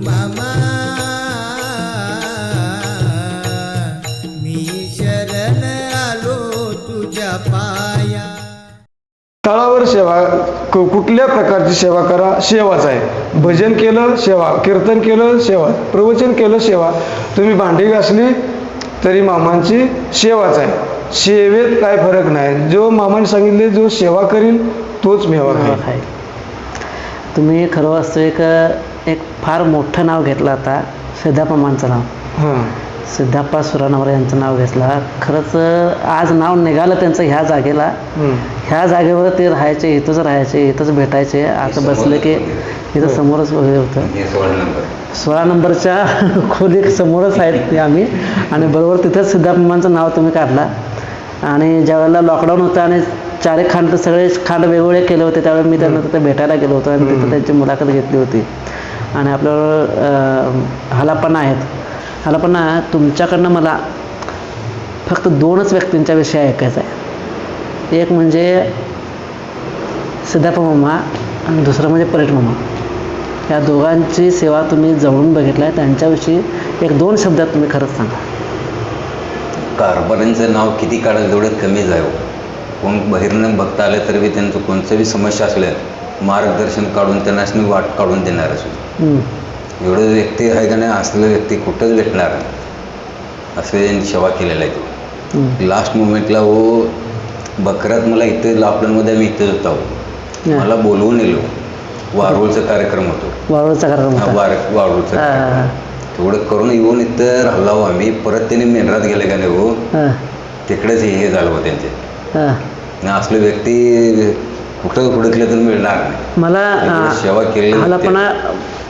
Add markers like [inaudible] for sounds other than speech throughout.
मामा मी शरण आलो तुझ्या पाया. तळावर सेवा क- कुठल्या प्रकारची सेवा करा सेवाच आहे. भजन केलं सेवा. कीर्तन केलं सेवा. प्रवचन केलं सेवा. तुम्ही भांडी घासली तरी मामांची सेवाच आहे. सेवेत काय फरक नाही. जो मामाने सांगितले जो सेवा करील तोच मेवा खाईल. आहे तुम्ही खरं वास्तविक एक फार मोठं नाव घेतलं आता सिद्धापमांचं नाव. हां. सिद्धाप्पा सुरानवर यांचं नाव घेतलं. खरंच आज नाव निघालं त्यांचं ह्या जागेला. हं. ह्या जागेवर ते राहायचे इथंच राहायचे इथंच भेटायचे. आता बसले की इथं समोरच हे होतं. सोळा नंबरच्या [laughs] खोली समोरच आहेत ते आम्ही. आणि बरोबर तिथंच सिद्धापमांचं नाव तुम्ही काढला. आणि ज्यावेळेला लॉकडाऊन होतं आणि चारी खांड सगळे खांड वेगवेगळे केले होते त्यावेळेला मी त्यांना तिथे भेटायला गेलो होतो आणि तिथं त्यांची मुलाखत घेतली होती. आणि आपल्यावर हलापणा आहेत. हलापणा तुमच्याकडनं मला फक्त दोनच व्यक्तींच्या विषयी ऐकायचा आहे एक म्हणजे सिद्धाप्पा मामा आणि दुसरं म्हणजे परेट मामा. या दोघांची सेवा तुम्ही जवळून बघितला आहे त्यांच्याविषयी एक दोन शब्दात तुम्ही खरंच सांगा. कारभाऱ्यांचं नाव किती काढाल तेवढं कमी आहे कोण बाहेरनं बघता आलं तरी त्यांचं कोणतं बी समस्या असल्या मार्गदर्शन काढून त्यांना वाट काढून देणार असो. एवढं व्यक्ती आहे का नाही असलेलं व्यक्ती कुठंच भेटणार. असं त्यांनी सेवा केलेला आहे तो. लास्ट मुमेंटला हो बकऱ्यात मला इथं लापड्यांमध्ये आम्ही इथंच होतो. हा. मला बोलवून येलो वारुळचा कार्यक्रम होतो. वाळूचा कार्यक्रम वार वारुळचा. कार्यक्रम. तेवढं करून येऊन इथं राहिला हो आम्ही. परत त्यांनी मेंढरात गेले का नाही हो. तिकडेच हे झालं हो. त्यांचे असले व्यक्ती कुठं हुडकले तर मिळणार नाही. मला एवढं सेवा केलेली मला होती. पण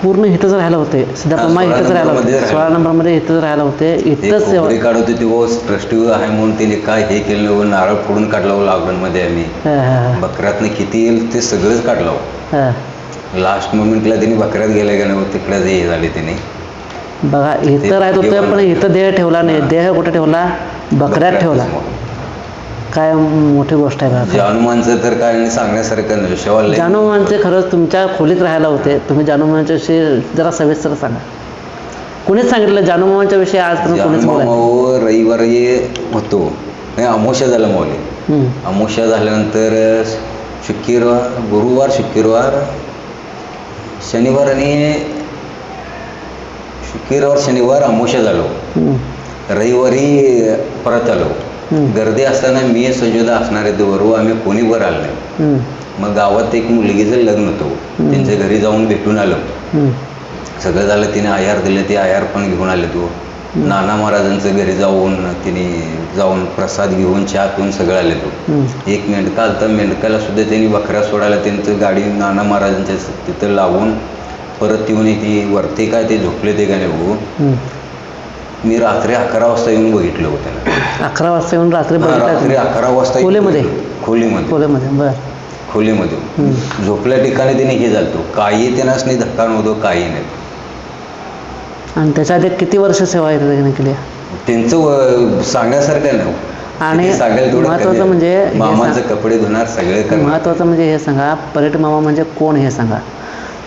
पूर्ण इथंच राहायला होते. सिद्धापम्मा हा, सोळा इथंच राहायला नंबरमध्ये होते. राहिला. सोळा नंबरमध्ये इथंच राहायला होते. ते इथंच सेवा खोबरी काढत होते वो ट्रस्टी आहे म्हणून त्यांनी काय हे केलं नाही हो, नारळ फोडून काढला हो लॉकडाऊनमध्ये आम्ही. हां हां बकऱ्यातनं किती येईल ते सगळंच काढलं हो. हां. लास्ट मोमेंटला त्यांनी बकऱ्यात गेले का नाही तिकडे हे झाले त्यांनी बघा इथं राहत होते पण इथं देह ठेवला नाही. देह कुठे ठेवला? बकऱ्यात ठेवला. काय मोठी गोष्ट आहे हनुमानचं तर काय सांगण्यासारखं नाही. शेवा लय- जानूमांचे खरंच तुमच्या खोलीत राहायला होते. तुम्ही जानूमांच्या विषयी जरा सविस्तर सांगा. कुणीच सांगितलं जानूमांच्या विषयी आज कुणीच बोला रविवारी होतो. नाही अमावस्या झालं मौली हं. अमावस्या झाल्यानंतर शुक्रवार गुरुवार शुक्रवार शनिवार आणि शुक्रवार शनिवार अमावस्या झालो. रविवारी परत आलो. गर्दी असताना मी संजोदा असणारे बरोबर आम्ही कोणी वर आलो नाही. मग गावात एक मुलगीचं लग्न होतं. त्यांच्या घरी जाऊन भेटून आलो. सगळं झालं तिने आयार दिलं ते आयार पण घेऊन आले तू. नाना महाराजांचं घरी जाऊन तिने जाऊन प्रसाद घेऊन चहा पिऊन सगळं आले तू. एक मेंढका आलता मेंढकाला सुद्धा त्यांनी बकऱ्या सोडायला त्यांचं गाडी नाना महाराजांच्या तिथं लावून परत येऊन ती वरती काय ते झोपले ते का नाही भाऊ. मी रात्री अकरा वाजता येऊन बघितलं होतं [clears throat] अकरा वाजता येऊन रात्री हा, रात्री? अकरा वाजता खोलीमध्ये? खोलीमध्ये. खोलीमध्ये बर. खोलीमध्ये. झोपल्या ठिकाणी त्याने हे झालतो काही त्यांनाच नाही धक्का नव्हतो काही नाही. आणि त्याच्या आधी किती वर्ष सेवा आहे त्याने केली? त्यांचं सांगण्यासारखं नाही आणि तेवढं महत्त्वाचं कमी. म्हणजे हे मामाचं कपडे धुणार सगळे करणार. महत्त्वाचं म्हणजे हे सांगा पर्यट मामा म्हणजे कोण हे सांगा?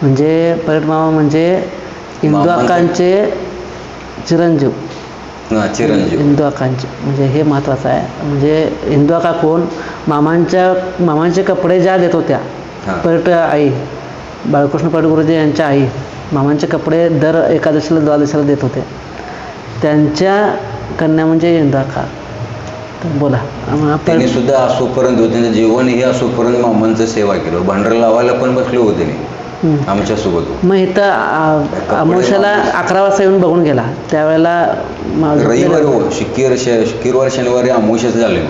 म्हणजे पर्यट मामा म्हणजे हिंदू अक्कांचे चिरंजीव. हा, चिरंजीव. हिंदू अक्कांचे म्हणजे हे महत्त्वाचं आहे. म्हणजे अक्का कोण? मामांच्या मामांचे कपडे ज्या देत होत्या हा. पर्यट आई बाळकृष्ण पर्यट गुरुजी यांच्या आई मामांचे कपडे दर एकादशीला द्वादशीला देत होते. त्यांच्या कन्या म्हणजे तर बोला. आम्हाला त्यांनी पर्यट- सुद्धा असोपर्यंत होते. त्यांचं जीवन हे असोपर्यंत मामांचं सेवा केलं. भांडर लावायला पण बसले होते नाही हं. आमच्यासोबत. मग इथं अमावस्याला अकरा वाजता येऊन बघून गेला. त्यावेळेला रविवारी हो शुक्र शुक्रवार शनिवारी अमावस्याच झाले.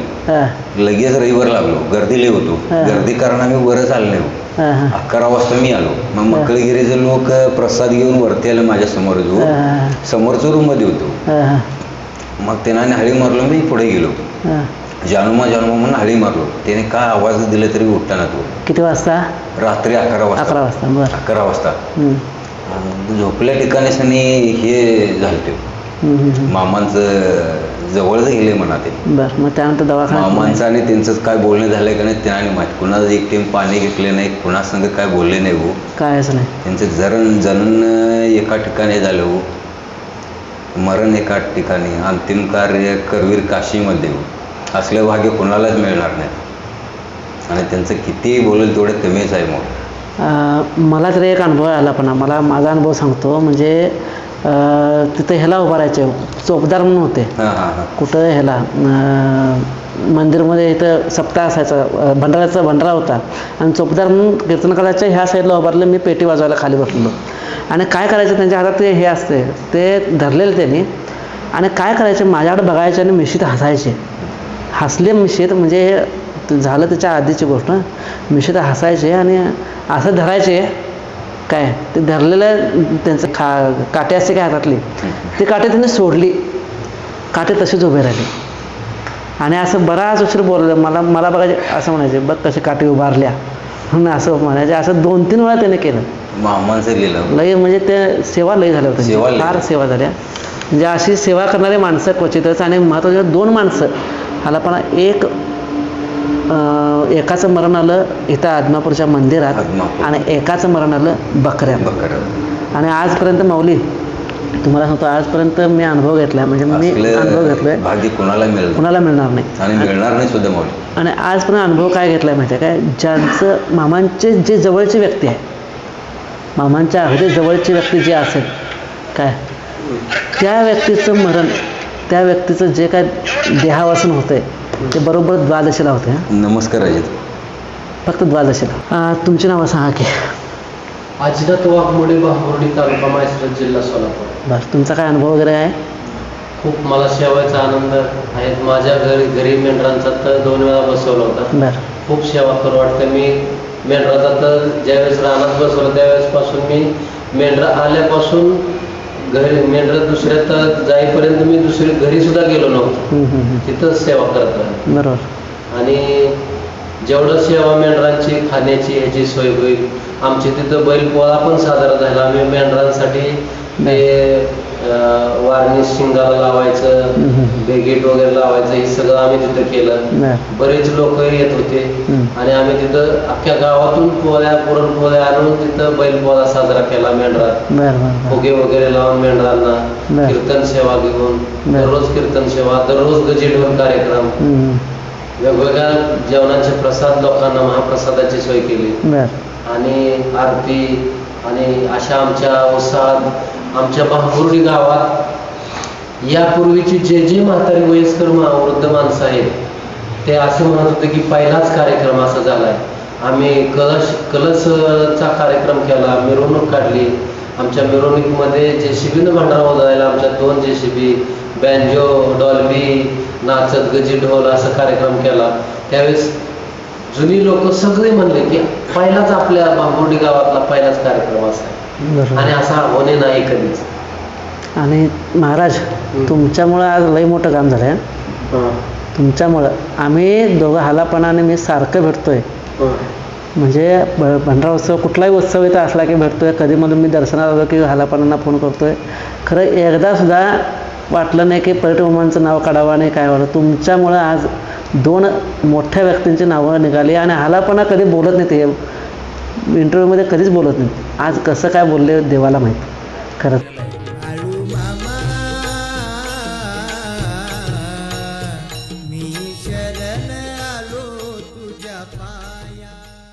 लगेच रविवार लागलो. गर्दी लई होतो. गर्दी कारण आम्ही वरच आलो नाही. हां अकरा वाजता मी आलो. मग मकळगिरीचे लोक प्रसाद घेऊन वरती आले माझ्यासमोर जो. हां. समोरच्या रूममध्ये होतो. मग त्यांना हळी मारलो मी पुढे गेलो. जानोमा जानोमा म्हणून हळी मारलो. त्याने काय आवाज दिले तरी उठताना तो. किती वाजता? रात्री अकरा वाजता. अकरा वाजता बरं. अकरा वाजता. झोपल्या ठिकाणी त्यांनी हे झालं ते हं, हं, हं. मामांचं जवळच गेले म्हणा ते. बरं मग त्यानंतर दवाखान्यात मामांचं आणि त्यांचं काय बोलणं झालंय का नाही त्यांना माहीत. कुणाचं एक टीम पाणी घेतले नाही कुणासंग काय बोलले नाही हो. कायच नाही? त्यांचं जरण जनन एका ठिकाणी झालं हो. मरण एका ठिकाणी. अंतिम कार्य करवीर काशीमध्ये हो. असलं भाग्य कुणालाच मिळणार नाही. आणि त्यांचं कितीही बोलेल तेवढं कमीच आहे मग मला तरी एक अनुभव आला पण मला माझा अनुभव सांगतो म्हणजे तिथं ह्याला उभा राहायचे चोपदार म्हणून होते. हां हां हां. कुठं ह्याला? मंदिरमध्ये इथं सप्ताह असायचा अं, भंडाऱ्याचा भंडारा होता. आणि चोपदार म्हणून कीर्तन करायच्या ह्या साईडला उभारलं मी पेटी वाजवायला खाली बसलो. आणि काय करायचं त्यांच्या हातात ते हे असते ते धरलेलं त्यांनी. आणि काय करायचे माझ्याकडे बघायचे आणि मिशीत हसायचे. हसले मिशीत म्हणजे झालं त्याच्या आधीची गोष्ट. मिशीत हसायचे आणि असं धरायचे. काय? ते धरलेलं त्यांचं खा काटे असते काय हातातली? ती काटे त्यांनी सोडली. काटे तसेच उभे राहिले. आणि असं बराच उशीर बोललं. मला मला बघायचे असं म्हणायचे बघ कसे काटे उभारल्या. म्हणून असं म्हणायचे. असं दोन तीन वेळा त्याने केलं. लई म्हणजे ते सेवा लई झाल्या होत्या. फार सेवा झाल्या. म्हणजे अशी सेवा करणारे माणसं क्वचितच आणि महत्त्वाचे दोन माणसं. हाला पण एक एकाचं मरण आलं इथं आदमापूरच्या मंदिरात. आणि एकाचं मरण आलं बकऱ्यात. बकर आणि आजपर्यंत माऊली तुम्हाला सांगतो आजपर्यंत मी अनुभव घेतला म्हणजे मी अनुभव घेतलोय. भाग्य कुणाला मिळणार नाही. आणि मिळणार नाही सुद्धा आणि आजपर्यंत अनुभव काय घेतला आहे माहिती आहे काय? ज्यांचं मामांचे जे जवळची व्यक्ती आहे मामांच्या अगदी जवळची व्यक्ती जी असेल काय? त्या व्यक्तीचं मरण त्या व्यक्तीचं जे काय देहावासन होतं आहे ते बरोबर द्वादशीला होते हं. नमस्कार अजित. फक्त द्वादशीला. अं, तुमची नावं सांगा की. अजिनाथ वाघमोडे बाहुर्डी तालुका माहेश्वर जिल्हा सोलापूर. बस तुमचा काय अनुभव वगैरे आहे? खूप मला सेवायचा आनंद आहे माझ्या घरी घरी मेंढरांचा तर दोन वेळा बसवला होता. बरं. खूप सेवा करू वाटतं. मी मेंढराचा तर ज्यावेळेस रानात बसवलं त्यावेळेसपासून मी मेंढरा आल्यापासून घरी मेंढर दुसऱ्यात जाईपर्यंत मी दुसरी घरी सुद्धा गेलो नव्हतो. तिथंच सेवा करत राहिलो. बरोबर. आणि जेवढं सेवा मेंढरांची खाण्याची ह्याची सोय होईल आमची तिथं बैलपोळा पण साजरा झाला. आम्ही मेंढरांसाठी ते वारणी शिंगाला लावायचं. बेगेट वगैरे लावायचं हे सगळं आम्ही तिथं केलं. बरं बरेच लोक येत होते. आणि आम्ही तिथं अख्ख्या गावातून पोळ्या पुरणपोळ्या आणून तिथं बैलपोळा साजरा केला मेंढरात फुगे वगैरे लावून मेंढरांना. कीर्तन सेवा घेऊन. दररोज कीर्तन सेवा दररोज गजेढोल कार्यक्रम. वेगवेगळ्या जेवणाचे प्रसाद लोकांना महाप्रसादाची सोय केली. आणि आरती आणि अशा आमच्या उत्साहात आमच्या महापुर्डी गावात यापूर्वीची जे जे म्हातारी वयस्कर वृद्ध माणसं आहेत ते असं म्हणत होते की पहिलाच कार्यक्रम असा झालाय. आम्ही कलश कलशचा कार्यक्रम केला मिरवणूक काढली. आमच्या मिरवणुकीमध्ये जे शिबीनं भांडारा वाजवायला आमच्या दोन जे शिबी बँजो डॉल्बी नाचत गजी ढोल असा कार्यक्रम केला. त्यावेळेस जुनी लोक सगळे म्हणले की पहिलाच आपल्या बांबुर्डी गावातला पहिलाच कार्यक्रम असा आणि असा होणे नाही कधीच. आणि महाराज तुमच्यामुळं आज लई मोठं काम झालं. तुमच्यामुळं. आम्ही दोघं हालापणाने मी सारखं भेटतोय. म्हणजे भंडारा उत्सव कुठलाही उत्सव इथं असला की भेटतोय. कधी म्हणून मी दर्शनात आलो की हालापणांना फोन करतोय. खरं एकदा सुद्धा वाटलं नाही की पर्यटन नाव काढावं आणि काय व्हावं. तुमच्यामुळं आज दोन मोठ्या व्यक्तींची नावं निघाली आणि हालापणा कधी बोलत नाही ते. इंटरव्ह्यूमध्ये कधीच बोलत नाही. आज कसं काय बोलले देवाला माहीत. खरंच.